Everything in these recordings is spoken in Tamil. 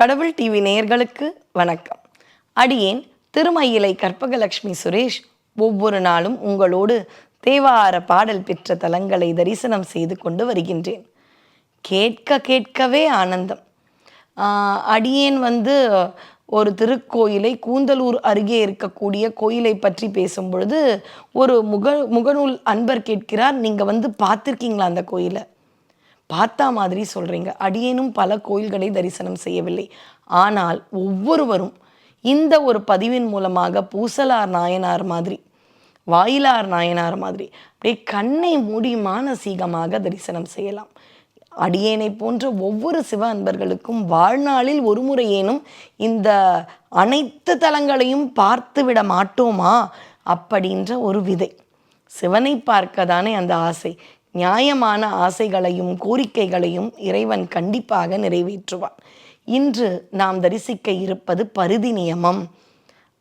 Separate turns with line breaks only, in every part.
கடவுள் டிவி நேயர்களுக்கு வணக்கம். அடியேன் திருமயிலை கற்பகலட்சுமி சுரேஷ் ஒவ்வொரு நாளும் உங்களோடு தேவார பாடல் பெற்ற தலங்களை தரிசனம் செய்து கொண்டு வருகின்றேன். கேட்க கேட்கவே ஆனந்தம். அடியேன் வந்து ஒரு திருக்கோயிலை கூந்தலூர் அருகே இருக்கக்கூடிய கோயிலை பற்றி பேசும் பொழுது ஒரு முக முகநூல் அன்பர் கேட்கிறார். நீங்கள் வந்து பார்த்துருக்கீங்களா அந்த கோயிலை? பார்த்தா மாதிரி சொல்கிறீங்க அடியேனும் பல கோயில்களை தரிசனம் செய்யவில்லை. ஆனால் ஒவ்வொருவரும் இந்த ஒரு பதிவின் மூலமாக பூசலார் நாயனார் மாதிரி வாயிலார் நாயனார் மாதிரி அப்படியே கண்ணை மூடி மானசீகமாக தரிசனம் செய்யலாம். அடியேனை போன்ற ஒவ்வொரு சிவ அன்பர்களுக்கும் வாழ்நாளில் ஒரு முறையேனும் இந்த அனைத்து தலங்களையும் பார்த்து விட மாட்டோமா? அப்படின்ற ஒரு விதை. சிவனை பார்க்க தானே அந்த ஆசை. நியாயமான ஆசைகளையும் கோரிக்கைகளையும் இறைவன் கண்டிப்பாக நிறைவேற்றுவான். இன்று நாம் தரிசிக்க இருப்பது பருதி நியமம்.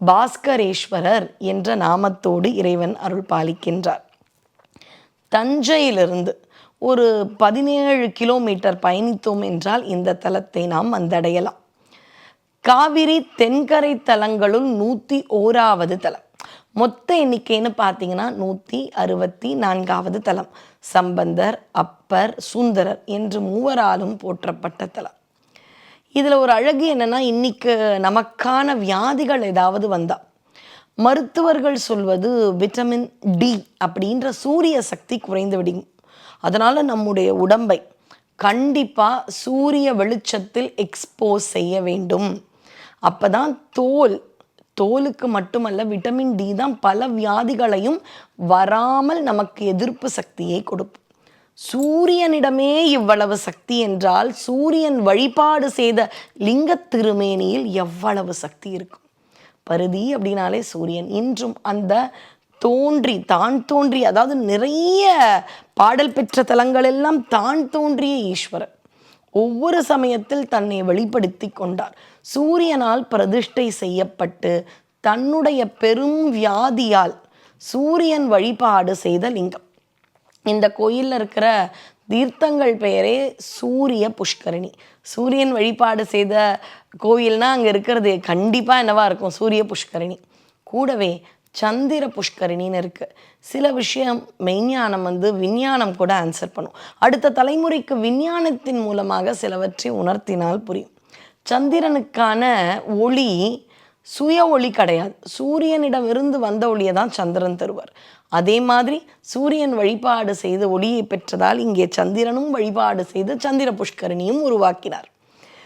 பாஸ்கரேஸ்வரர் என்ற நாமத்தோடு இறைவன் அருள் பாலிக்கின்றார். தஞ்சையிலிருந்து ஒரு பதினேழு கிலோமீட்டர் பயணித்தோம் என்றால் இந்த தலத்தை நாம் வந்தடையலாம். காவிரி தென்கரை தலங்களுள் நூற்றி ஓராவது தலம். மொத்த எண்ணிக்கைன்னு பார்த்தீங்கன்னா நூற்றி அறுபத்தி நான்காவது தலம் சம்பந்தர் அப்பர் சுந்தரர் என்று மூவராலும் போற்றப்பட்ட தலம் இதில் ஒரு அழகு என்னென்னா இன்னைக்கு நமக்கான வியாதிகள் ஏதாவது வந்தால் மருத்துவர்கள் சொல்வது விட்டமின் டி அப்படின்ற சூரிய சக்தி குறைந்து விடும். அதனால் நம்முடைய உடம்பை கண்டிப்பாக சூரிய வெளிச்சத்தில் எக்ஸ்போஸ் செய்ய வேண்டும். அப்போ தான் தோல் தோலுக்கு மட்டுமல்ல விட்டமின் டி தான் பல வியாதிகளையும் வராமல் நமக்கு எதிர்ப்பு சக்தியை கொடுக்கும். சூரியனிடமே இவ்வளவு சக்தி என்றால் சூரியன் வழிபாடு செய்த லிங்க திருமேனியில் எவ்வளவு சக்தி இருக்கும்? பருதி அப்படின்னாலே சூரியன். இன்றும் அந்த தோன்றி தான் தோன்றி அதாவது நிறைய பாடல் பெற்ற தலங்கள் எல்லாம் தான் தோன்றிய ஈஸ்வரன் ஒவ்வொரு சமயத்தில் தன்னை வெளிப்படுத்தி கொண்டார். சூரியனால் பிரதிஷ்டை செய்யப்பட்டு தன்னுடைய பெரும் வியாதியால் சூரியன் வழிபாடு செய்த லிங்கம். இந்த கோயிலில் இருக்கிற தீர்த்தங்கள் பெயரே சூரிய புஷ்கரணி. சூரியன் வழிபாடு செய்த கோயில்னா அங்கே இருக்கிறது கண்டிப்பாக என்னவாக இருக்கும்? சூரிய புஷ்கரணி. கூடவே சந்திர புஷ்கரணின்னு இருக்குது சில விஷயம் மெய்ஞானம் வந்து விஞ்ஞானம் கூட ஆன்சர் பண்ணும். அடுத்த தலைமுறைக்கு விஞ்ஞானத்தின் மூலமாக சிலவற்றை உணர்த்தினால் புரியும். சந்திரனுக்கான ஒளி சுய ஒளி கிடையாது. சூரியனிடமிருந்து வந்த ஒளியை தான் சந்திரன் தருவார். அதே மாதிரி சூரியன் வழிபாடு செய்து ஒளியை பெற்றதால் இங்கே சந்திரனும் வழிபாடு செய்து சந்திர புஷ்கரணியும் உருவாக்கினார்.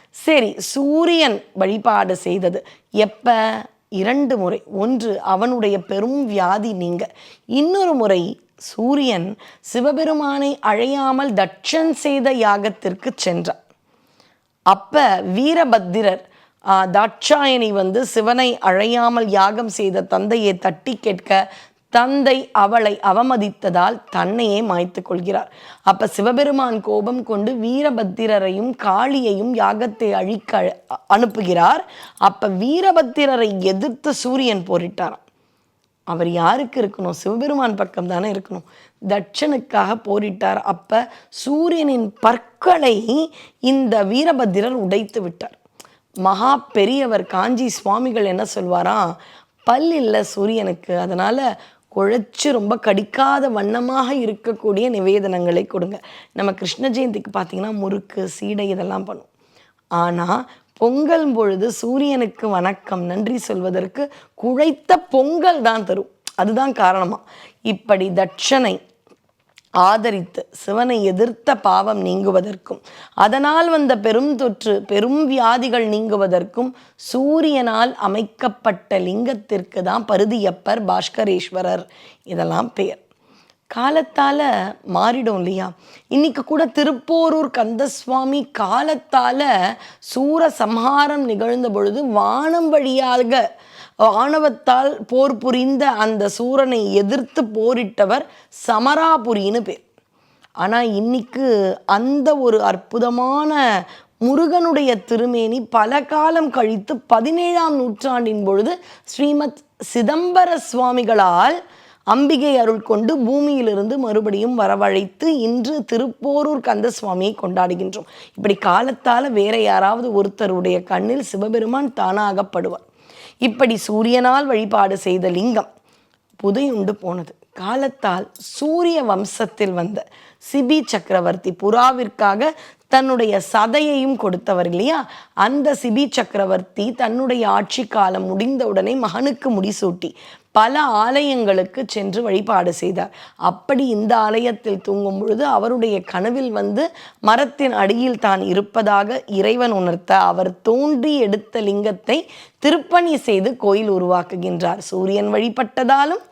சரி சூரியன் வழிபாடு செய்தது எப்ப? இரண்டு முறை. ஒன்று அவனுடைய பெரும் வியாதி நீங்க. இன்னொரு முறை சூரியன் சிவபெருமானை அழையாமல் தட்சன் செய்த யாகத்திற்கு சென்றார். அப்போ வீரபத்திரர் தாட்சாயணி வந்து சிவனை அழையாமல் யாகம் செய்த தந்தையை தட்டி கேட்க தந்தை அவளை அவமதித்ததால் தன்னையே மாய்த்து கொள்கிறார். அப்ப சிவபெருமான் கோபம் கொண்டு வீரபத்திரரையும் காளியையும் யாகத்தை அழிக்க அ- அனுப்புகிறார். அப்ப வீரபத்திரரை எதிர்த்து சூரியன் போரிட்டாராம். அவர் யாருக்கு இருக்கணும்? சிவபெருமான் பக்கம் தானே இருக்கணும். தட்சனுக்காக போரிட்டார். அப்ப சூரியனின் பற்களை இந்த வீரபத்திரர் உடைத்து விட்டார். மகா பெரியவர் காஞ்சி சுவாமிகள் என்ன சொல்வாராம் பல் இல்லை சூரியனுக்கு. அதனால குழைச்சி ரொம்ப கடிக்காத வண்ணமாக இருக்கக்கூடிய நிவேதனங்களை கொடுங்க. நம்ம கிருஷ்ண ஜெயந்திக்கு பார்த்தீங்கன்னா முறுக்கு சீடை இதெல்லாம் பண்ணும். ஆனால் பொங்கல் பொழுது சூரியனுக்கு வணக்கம் நன்றி சொல்வதற்கு குழைத்த பொங்கல் தான் தரும். அதுதான் காரணமா. இப்படி தட்சனை ஆதரித்து சிவனை எதிர்த்த பாவம் நீங்குவதற்கும் அதனால் வந்த பெரும் தொற்று பெரும் வியாதிகள் நீங்குவதற்கும் சூரியனால் அமைக்கப்பட்ட லிங்கத்திற்கு தான் பருதியப்பர் பாஸ்கரேஸ்வரர் இதெல்லாம் பெயர். காலத்தால் மாறிடும் இல்லையா? இன்னைக்கு கூட திருப்போரூர் கந்தசுவாமி காலத்தால் சூர சம்ஹாரம் நிகழ்ந்த பொழுது வானம் வழியாக ஆணவத்தால் போர் புரிந்த அந்த சூரனை எதிர்த்து போரிட்டவர் சமராபுரின்னு பேர். ஆனால் இன்னைக்கு அந்த ஒரு அற்புதமான முருகனுடைய திருமேனி பல காலம் கழித்து பதினேழாம் நூற்றாண்டின் பொழுது ஸ்ரீமத் சிதம்பர சுவாமிகளால் அம்பிகை அருள் கொண்டு பூமியிலிருந்து மறுபடியும் வரவழைத்து இன்று திருப்போரூர் கந்த சுவாமியை கொண்டாடுகின்றோம். இப்படி காலத்தால் வேற யாராவது ஒருத்தருடைய கண்ணில் சிவபெருமான் தானாகப்படுவார். இப்படி சூரியனால் வழிபாடு செய்த லிங்கம் புதையுண்டு போனது. காலத்தால் சூரிய வம்சத்தில் வந்த சிபி சக்கரவர்த்தி புறாவிற்காக தன்னுடைய சதையையும் கொடுத்தவர் இல்லையா? அந்த சிபி சக்கரவர்த்தி தன்னுடைய ஆட்சி காலம் முடிந்தவுடனே மகனுக்கு முடிசூட்டி பல ஆலயங்களுக்கு சென்று வழிபாடு செய்தார். அப்படி இந்த ஆலயத்தில் தூங்கும் பொழுது அவருடைய கனவில் வந்து மரத்தின் அடியில் தான் இருப்பதாக இறைவன் உணர்த்த அவர் தோன்றி எடுத்த லிங்கத்தை திருப்பணி செய்து கோயில் உருவாக்குகின்றார். சூரியன் வழிபட்டதாலும்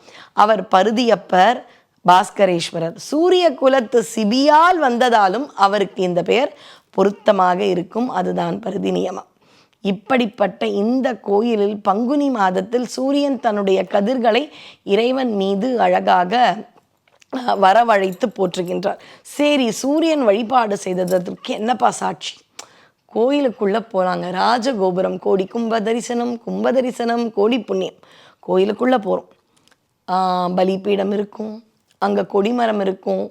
அவர் பருதியப்பர் பாஸ்கரேஸ்வரர். சூரிய குலத்து சிபியால் வந்ததாலும் அவருக்கு இந்த பெயர் பொருத்தமாக இருக்கும். அதுதான் பருதி நியமம். இப்படிப்பட்ட இந்த கோயிலில் பங்குனி மாதத்தில் சூரியன் தன்னுடைய கதிர்களை இறைவன் மீது அழகாக வரவழைத்து போற்றுகின்றார். சரி சூரியன் வழிபாடு செய்ததற்கு என்னப்பா சாட்சி? கோயிலுக்குள்ளே போகிறாங்க ராஜகோபுரம் கோடி கும்ப தரிசனம் கும்ப தரிசனம் கோடி புண்ணியம். கோயிலுக்குள்ளே போகிறோம் பலிப்பீடம் இருக்கும் அங்கே கொடிமரம் இருக்கும்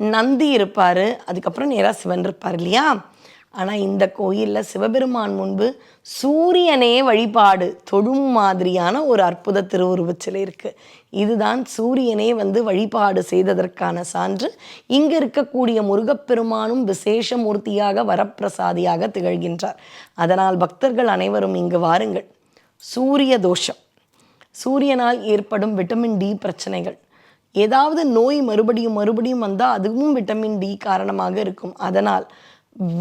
நந்தி இருப்பார் அதுக்கப்புறம் நேராக சிவன் இருப்பார் இல்லையா? ஆனால் இந்த கோயிலில் சிவபெருமான் முன்பு சூரியனே வழிபாடு தொடும் மாதிரியான ஒரு அற்புத திருவுருவச் சிலை இருக்குது இதுதான் சூரியனே வந்து வழிபாடு செய்ததற்கான சான்று. இங்கே இருக்கக்கூடிய முருகப்பெருமானும் விசேஷ மூர்த்தியாக வரப்பிரசாதியாக திகழ்கின்றார். அதனால் பக்தர்கள் அனைவரும் இங்கு வாருங்கள். சூரிய தோஷம். சூரியனால் ஏற்படும் விட்டமின் டி பிரச்சனைகள். ஏதாவது நோய் மறுபடியும் மறுபடியும் வந்தால் அதுவும் விட்டமின் டி காரணமாக இருக்கும். அதனால்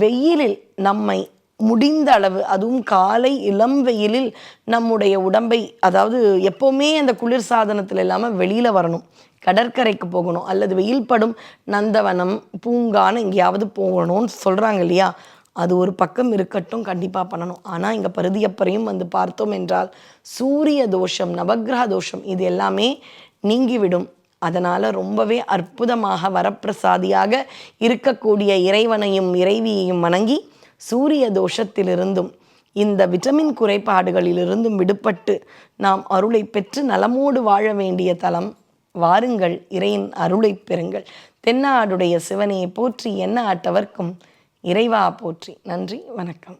வெயிலில் நம்மை முடிந்த அளவு அதுவும் காலை இளம் வெயிலில் நம்முடைய உடம்பை அதாவது எப்போவுமே அந்த குளிர் சாதனத்தில் இல்லாமல் வெளியில் வரணும். கடற்கரைக்கு போகணும். அல்லது வெயில் படும் நந்தவனம் பூங்கான்னு எங்கேயாவது போகணும்னு சொல்கிறாங்க இல்லையா? அது ஒரு பக்கம் இருக்கட்டும் கண்டிப்பாக பண்ணணும். ஆனால் இங்கே பருதியப்பரையும் வந்து பார்த்தோம் என்றால் சூரிய தோஷம் நவக்கிரக தோஷம் இது எல்லாமே நீங்கிவிடும். அதனால் ரொம்பவே அற்புதமாக வரப்பிரசாதியாக இருக்கக்கூடிய இறைவனையும் இறைவியையும் வணங்கி சூரிய தோஷத்திலிருந்தும் இந்த விட்டமின் குறைபாடுகளிலிருந்தும் விடுபட்டு நாம் அருளை பெற்று நலமோடு வாழ வேண்டிய தலம் வாருங்கள் இறையின் அருளை பெறுங்கள். தென்னாடுடைய சிவனையை போற்றி என்ன ஆட்டவர்க்கும் இறைவா போற்றி. நன்றி வணக்கம்.